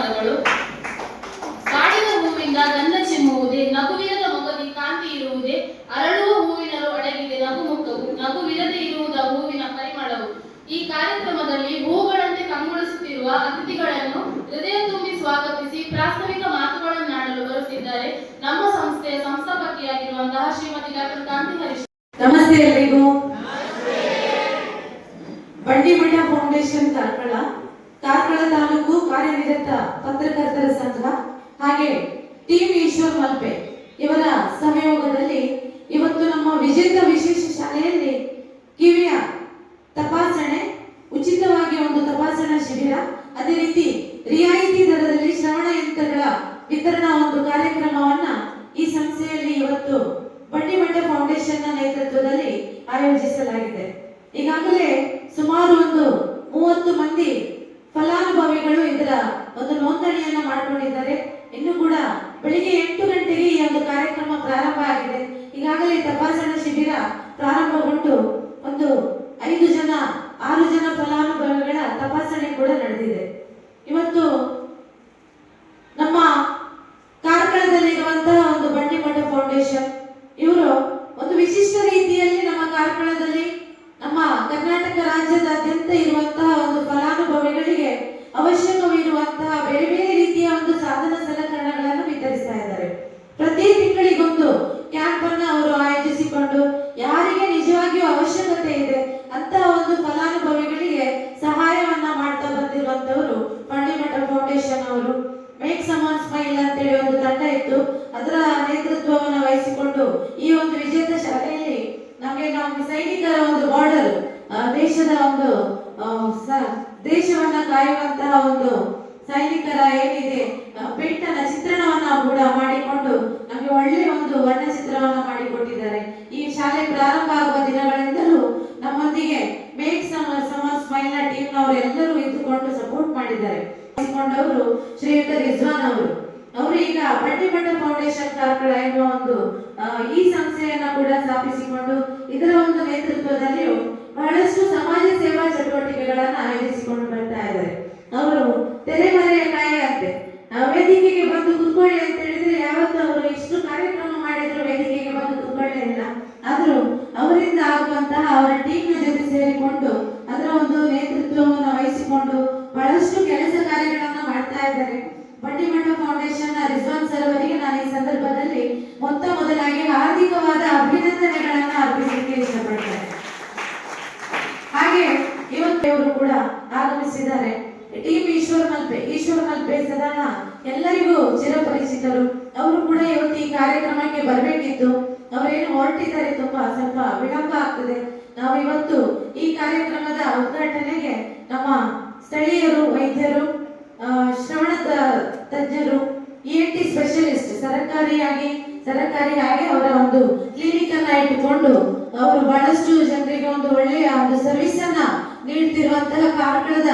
ಧನ್ಯವಾದಗಳು. ಕಾಡಿನ ಹೂವಿಂದ ಗಂಧ ಚಿಮ್ಮುವುದೇ, ನಗುವಿರದ ಮೊಗದಿ ಕಾಂತಿ ಇರುವುದೇ, ಅರಳುವ ಹೂವಿನ ಅಡಗಿದೆ ನಗು ಮುಖವು ನಗುವಿರದೆ ಇರುವುದ ಹೂವಿನ ಪರಿಮಳವು. ಈ ಕಾರ್ಯಕ್ರಮದಲ್ಲಿ ಹೂಗಳಂತೆ ಕಂಗೊಳಿಸುತ್ತಿರುವ ಅತಿಥಿಗಳನ್ನು ಹೃದಯ ತುಂಬಿ ಸ್ವಾಗತಿಸಿ ಪ್ರಾಸ್ತಾವಿಕ ಮಾತುಗಳನ್ನಾಡಲು ಬರುತ್ತಿದ್ದಾರೆ. ನಮ್ಮ ಸಂಸ್ಥೆಯ ಸಂಸ್ಥಾಪಕಿಯಾಗಿರುವಂತಹ ಶ್ರೀಮತಿ ಡಾಕ್ಟರ್ ಕಾಂತಿ ಹರೀಶ್. ನಮಸ್ತೆ ಎಲ್ರಿಗೂ ಬಣ್ಣ ಫೌಂಡೇಶನ್ ಕಾರ್ಕಳ. ಕಾರ್ಕಳ ತಾಲೂಕು ಕಾರ್ಯನಿರತ ಪತ್ರಕರ್ತರ ಸಂಘ. ಹಾಗೆ ಟೀಮ್ ಈಶ್ವರ್ ಮಲ್ಪೆ ಇವರ ಸಹಯೋಗದಲ್ಲಿ ಇವತ್ತು ನಮ್ಮ ವಿಜೇತ ವಿಶೇಷ ಶಾಲೆಯಲ್ಲಿ ಕಿವಿಯ ತಪಾಸಣೆ, ಉಚಿತವಾಗಿ ಒಂದು ತಪಾಸಣಾ ಶಿಬಿರ, ಅದೇ ರೀತಿ ರಿಯಾಯಿತಿ ದರದಲ್ಲಿ ಶ್ರವಣ ಯಂತ್ರಗಳ ವಿತರಣಾ ಒಂದು ಕಾರ್ಯಕ್ರಮವನ್ನ ಈ ಸಂಸ್ಥೆಯಲ್ಲಿ ಇವತ್ತು ಬಂಡಿಮಠ ಫೌಂಡೇಶನ್ನ ನೇತೃತ್ವದಲ್ಲಿ ಆಯೋಜಿಸಲಾಗಿದೆ ಈಗಾಗಲೇ ಸುಮಾರು ಒಂದು ಮೂವತ್ತು ಮಂದಿ ಫಲಾನುಭವಿಗಳು ಇದರ ಒಂದು ನೋಂದಣಿಯನ್ನ ಮಾಡಿಕೊಂಡಿದ್ದಾರೆ ಇನ್ನು ಕೂಡ ಬೆಳಿಗ್ಗೆ ಎಂಟು ಗಂಟೆಗೆ ಈ ಒಂದು ಕಾರ್ಯಕ್ರಮ ಪ್ರಾರಂಭ ಆಗಿದೆ ಈಗಾಗಲೇ ತಪಾಸಣಾ ಶಿಬಿರ ಪ್ರಾರಂಭಗೊಂಡು ಒಂದು ಐದು ಜನ ಆರು ಜನ ಫಲಾನುಭವಿಗಳ ತಪಾಸಣೆ ಕೂಡ ನಡೆದಿದೆ ಇವತ್ತು ನಮ್ಮ ಕಾರ್ಕಳದಲ್ಲಿರುವಂತಹ ಒಂದು ಬಂಡಿಮಠ ಫೌಂಡೇಶನ್ ಇವರು ಒಂದು ವಿಶಿಷ್ಟ ರೀತಿಯಲ್ಲಿ ನಮ್ಮ ಕಾರ್ಕಳದಲ್ಲಿ ನಮ್ಮ ಕರ್ನಾಟಕ ರಾಜ್ಯದಾದ್ಯಂತ ಇರುವಂತಹ ಒಂದು ಫಲಾನುಭವಿಗಳಿಗೆ ಅವಶ್ಯಕವಿರುವಂತಹ ಬೇರೆ ಬೇರೆ ರೀತಿಯ ಒಂದು ಸಾಧನ ಸಲಕರಣೆಗಳನ್ನು ವಿತರಿಸ್ತಾ ಇದ್ದಾರೆ ಪ್ರತಿ ತಿಂಗಳಿಗೊಂದು ಕ್ಯಾಂಪ್ ಅನ್ನ ಅವರು ಆಯೋಜಿಸಿಕೊಂಡು ಯಾರಿಗೆ ನಿಜವಾಗಿಯೂ ಅವಶ್ಯಕತೆ ಇದೆ ಅಂತಹ ಒಂದು ಫಲಾನುಭವಿಗಳಿಗೆ ಸಹಾಯವನ್ನ ಮಾಡ್ತಾ ಬಂದಿರುವಂತವರು ಬಂಡಿಮಠ ಫೌಂಡೇಶನ್ ಅವರು ಮೇಕ್ ಸಮಾನ್ ಸ್ಮೈಲ್ ಅಂತೇಳಿ ಒಂದು ತಂಡ ಇತ್ತು ಅದರ ನೇತೃತ್ವವನ್ನು ವಹಿಸಿಕೊಂಡು ಈ ಒಂದು ವಿಜೇತ ಶಾಲೆಯಲ್ಲಿ ನಮಗೆ ನಮ್ಮ ಸೈನಿಕರ ಒಂದು ಬಾರ್ಡರ್ ದೇಶದ ಒಂದು ಆ, ಸ- ದೇಶವನ್ನ ಕಾಯುವಂತಹ ಒಂದು ಸೈನಿಕರ ಏನಿದೆ ಆ, ಪೆಟ್ಟನ ಚಿತ್ರಣವನ್ನ ಕೂಡ ಮಾಡಿಕೊಂಡು ನಮಗೆ ಒಳ್ಳೆ ಒಂದು ವರ್ಣಚಿತ್ರವನ್ನ ಮಾಡಿಕೊಟ್ಟಿದ್ದಾರೆ ಈ ಶಾಲೆ ಪ್ರಾರಂಭ ಆಗುವ ದಿನಗಳಿಂದಲೂ ನಮ್ಮೊಂದಿಗೆ ಮೇಕ್ ಸಮ ಸಮ ಸ್ಮೈಲ್ನ ಟೀಮ್ ನವರು ಎಲ್ಲರೂ ಇದ್ದುಕೊಂಡು ಸಪೋರ್ಟ್ ಮಾಡಿದ್ದಾರೆ ಕೊಂಡವರು ಶ್ರೀಯುತ ರಿಜ್ವಾನ್ ಅವರು ಅವರು ಈಗ ಬಂಡಿಮಠ ಫೌಂಡೇಶನ್ ಕಾರ್ಕಳ ಎನ್ನುವ ಒಂದು ಆ, ಈ ಸಂಸ್ಥೆಯನ್ನ ಕೂಡ ಸ್ಥಾಪಿಸಿಕೊಂಡು ಇದರ ಒಂದು ನೇತೃತ್ವದಲ್ಲಿಯೂ ಬಹಳಷ್ಟು ಸಮಾಜ ಸೇವಾ ಚಟುವಟಿಕೆಗಳನ್ನ ಆಯೋಜಿಸಿಕೊಂಡು ಬರ್ತಾ ಇದ್ದಾರೆ ಅವರು ತೆರೆಮರೆಯ ಕಾಯಿಯಂತೆ ಆ, ವೇದಿಕೆಗೆ ಬಂದು ಕುತ್ಕೊಳ್ಳಿ ಅಂತ ಹೇಳಿದ್ರೆ ಯಾವತ್ತು ಅವರು ಎಷ್ಟು ಕಾರ್ಯಕ್ರಮ ಮಾಡಿದ್ರು ವೇದಿಕೆಗೆ ಬಂದು ಕುತ್ಕೊಳ್ಳೇ ಇಲ್ಲ ಆದ್ರೂ ಅವರಿಂದ ಆಗುವಂತಹ ಅವರ ಟೀಮ್ ಜೊತೆ ಸೇರಿಕೊಂಡು ಅದರ ಒಂದು ನೇತೃತ್ವವನ್ನು ವಹಿಸಿಕೊಂಡು ಬಹಳಷ್ಟು ಕೆಲಸ ಕಾರ್ಯಗಳನ್ನ ಮಾಡ್ತಾ ಇದ್ದಾರೆ ಬಂಡಿಮಠ ಫೌಂಡೇಶನ್ ರಿಜ್ವಾನ್ ಸರ್ ಅವರಿಗೆ ನಾನು ಈ ಸಂದರ್ಭದಲ್ಲಿ ಮೊತ್ತ ಮೊದಲಾಗಿ ಹಾರ್ದಿಕವಾದ ಅಭಿನಂದನೆಗಳನ್ನ ಅರ್ಪಿಸಲಿಕ್ಕೆ ಇಷ್ಟಪಡ್ತೇನೆ ಹಾಗೆ ಇವತ್ತು ಇವರು ಕೂಡ ಆಗಮಿಸಿದ್ದಾರೆ ಟೀಮ್ ಈಶ್ವರ್ ಮಲ್ಪೆ ಈಶ್ವರ್ ಮಲ್ಪೆ ಸದಾನ ಎಲ್ಲರಿಗೂ ಚಿರಪರಿಚಿತರು ಅವರು ಕೂಡ ಇವತ್ತು ಈ ಕಾರ್ಯಕ್ರಮಕ್ಕೆ ಬರಬೇಕಿತ್ತು ಅವರೇನು ಹೊರಟಿದ್ದಾರೆ ತುಂಬಾ ಸ್ವಲ್ಪ ವಿಳಂಬ ಆಗ್ತದೆ ನಾವು ಇವತ್ತು ಈ ಕಾರ್ಯಕ್ರಮದ ಉದ್ಘಾಟನೆಗೆ ನಮ್ಮ ಸ್ಥಳೀಯರು ವೈದ್ಯರು ಆ, ಶ್ರವಣ ತ- ತಜ್ಞರು ಇ ಎನ್ ಟಿ ಸ್ಪೆಷಲಿಸ್ಟ್ ಸರಕಾರಿಯಾಗಿ ಸರಕಾರಿಯಾಗಿ ಅವರ ಒಂದು ಕ್ಲಿನಿಕ್ ಅನ್ನ ಇಟ್ಟುಕೊಂಡು ಅವರು ಬಹಳಷ್ಟು ಜನರಿಗೆ ಒಂದು ಒಳ್ಳೆಯ ಒಂದು ಸರ್ವಿಸ್ ಅನ್ನ ನೀಡ್ತಿರುವಂತಹ ಕಾರ್ಕಳದ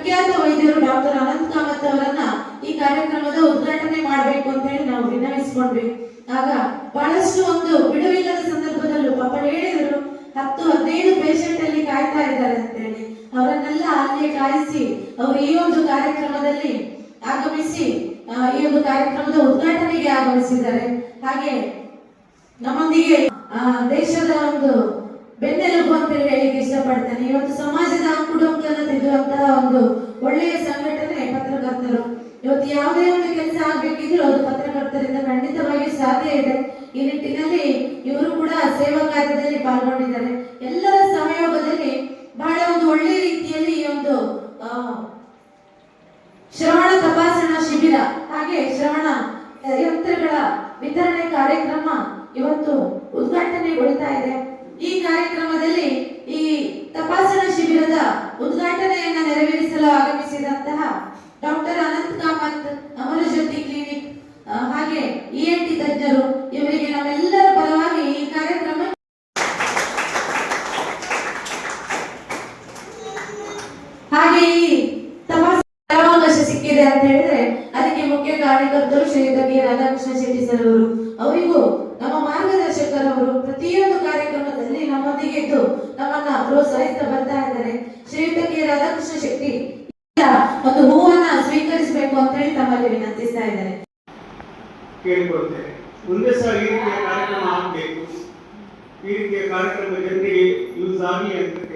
ಪ್ರಖ್ಯಾತ ವೈದ್ಯರು ಡಾಕ್ಟರ್ ಅನಂತ್ ಕಾಮತ್ ಅವರನ್ನ ಈ ಕಾರ್ಯಕ್ರಮದ ಉದ್ಘಾಟನೆ ಮಾಡಬೇಕು ಅಂತ ಹೇಳಿ ನಾವು ವಿನ್ನವಿಸಿಕೊಂಡ್ವಿ ಆಗ ಬಹಳಷ್ಟು ಒಂದು ಬಿಡುವಿಲ್ಲದ ಸಂದರ್ಭದಲ್ಲೂ ಪಾಪ ಹೇಳಿದ್ರು, ಹತ್ತು ಹದಿನೈದು ಪೇಷಂಟ್ ಅಲ್ಲಿ ಕಾಯ್ತಾ ಇದ್ದಾರೆ ಅಂತ ಹೇಳಿ. ಅವರನ್ನೆಲ್ಲ ಅಲ್ಲೇ ಕಾಯಿಸಿ ಅವರು ಈ ಒಂದು ಕಾರ್ಯಕ್ರಮದಲ್ಲಿ ಆಗಮಿಸಿ ಈ ಒಂದು ಕಾರ್ಯಕ್ರಮದ ಉದ್ಘಾಟನೆಗೆ ಆಗಮಿಸಿದ್ದಾರೆ. ಹಾಗೆ ನಮ್ಮೊಂದಿಗೆ ದೇಶದ ಒಂದು ಬೆನ್ನೆಲುಬು ಅಂತ ಹೇಳಿಕ್ಕೆ ಇಷ್ಟಪಡ್ತೇನೆ. ಇವತ್ತು ಸಮಾಜದ ಅಂಕುಡೊಂಕನ್ನು ತಿದ್ದುವಂತಹ ಒಂದು ಒಳ್ಳೆಯ ಸಂಘಟನೆ ಪತ್ರಕರ್ತರು. ಇವತ್ತು ಯಾವುದೇ ಒಂದು ಕೆಲಸ ಆಗ್ಬೇಕಿದ್ರು ಅದು ಪತ್ರಕರ್ತರಿಂದ ಖಂಡಿತವಾಗಿ ಸಾಧ್ಯ ಇದೆ. ಈ ನಿಟ್ಟಿನಲ್ಲಿ ಇವರು ಕೂಡ ಸೇವಾ ಕಾರ್ಯದಲ್ಲಿ ಪಾಲ್ಗೊಂಡಿದ್ದಾರೆ. ಎಲ್ಲರ ಸಹಯೋಗದಲ್ಲಿ ಬಹಳ ಒಂದು ಒಳ್ಳೆಯ ರೀತಿಯಲ್ಲಿ ಈ ಒಂದು ಶ್ರವಣ ತಪಾಸಣಾ ಶಿಬಿರ ಹಾಗೆ ಶ್ರವಣ, ಯಂತ್ರಗಳ ವಿತರಣೆ ಕಾರ್ಯಕ್ರಮ ಇವತ್ತು ಉದ್ಘಾಟನೆಗೊಳ್ತಾ ಇದೆ. ಈ ಕಾರ್ಯಕ್ರಮದಲ್ಲಿ ಈ ತಪಾಸಣಾ ಶಿಬಿರದ ಉದ್ಘಾಟನೆಯನ್ನ ನೆರವೇರಿಸಲು ಆಗಮಿಸಿದಂತಹ ಡಾಕ್ಟರ್ ಅನಂತ್ ಕಾಮತ್ ಅಮರಜ್ಯೋತಿ ಕ್ಲಿನಿಕ್ ಹಾಗೆ ಇ ಎನ್ ಟಿ ತಜ್ಞರು, ಇವರಿಗೆ ನಾವೆಲ್ಲರ ಪರವಾಗಿ ಈ ಕಾರ್ಯಕ್ರಮ ಹಾಗೆ ಈ ತಪಾಸಣಾವಕಾಶ ಸಿಕ್ಕಿದೆ ಅಂತ ಹೇಳಿದ್ರೆ, ಅದಕ್ಕೆ ಮುಖ್ಯ ಕಾರ್ಯಕರ್ತರು ಶ್ರೀಯುತ ಕೆ ರಾಧಾಕೃಷ್ಣ ಶೆಟ್ಟಿ ಸರ್ ಅವರು, ಅವರಿಗೂ ನಮ್ಮ ಮಾರ್ಗದರ್ಶಕರವರು ಪ್ರತಿಯೊಂದು ಕಾರ್ಯಕ್ರಮದಲ್ಲಿ ನಮ್ಮೊಂದಿಗೆ ಇದ್ದು ನಮ್ಮನ್ನ ಸಹಿತ ಬರ್ತಾ ಇದ್ದಾರೆ. ಶ್ರೀಯುತ ಕೆ ರಾಧಾಕೃಷ್ಣ ಶೆಟ್ಟಿ ಒಂದು ಹೂವನ್ನ ಸ್ವೀಕರಿಸಬೇಕು ಅಂತ ಹೇಳಿ ತಮ್ಮಲ್ಲಿ ವಿನಂತಿಸ್ತಾ ಇದ್ದಾರೆ. ಮುಂದೆ ಸಹ ಈ ರೀತಿಯ ಕಾರ್ಯಕ್ರಮ ಆಗಬೇಕು. ಈ ರೀತಿಯ ಕಾರ್ಯಕ್ರಮ ಜನರಿಗೆ ಯೂಸ್ ಆಗಲಿ ಅಂತ